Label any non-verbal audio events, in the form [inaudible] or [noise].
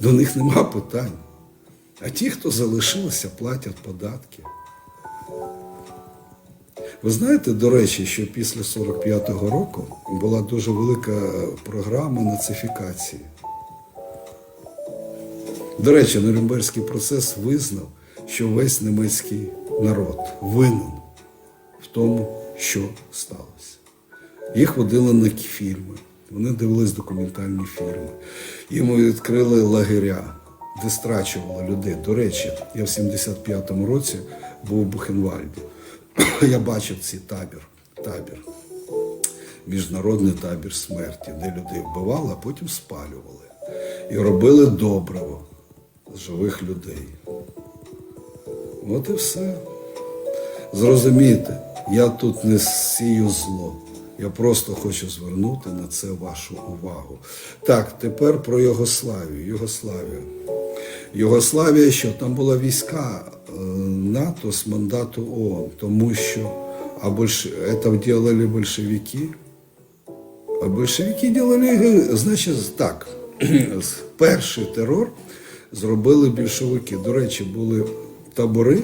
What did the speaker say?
До них нема питань. А ті, хто залишилися, платять податки. Ви знаєте, до речі, що після 45-го року була дуже велика програма нацифікації. До речі, Нюрнберзький процес визнав, що весь німецький народ винен в тому, що сталося. Їх водили на фільми, вони дивились документальні фільми. Йому відкрили лагеря, де страчували людей. До речі, я в 75-му році був у Бухенвальді. [clears throat] Я бачив цей табір. табір. Міжнародний табір смерті, де людей вбивали, а потім спалювали. І робили добриво живих людей. От і все. Зрозумійте, я тут не сію зло. Я просто хочу звернути на це вашу увагу. Так, тепер про Йогославію. Йогославію. Йогославія, що там була війська е, НАТО з мандату ООН, тому що а больш... это делали большевики. А большевики делали, значить, так, [clears throat] перший терор зробили більшовики. До речі, були табори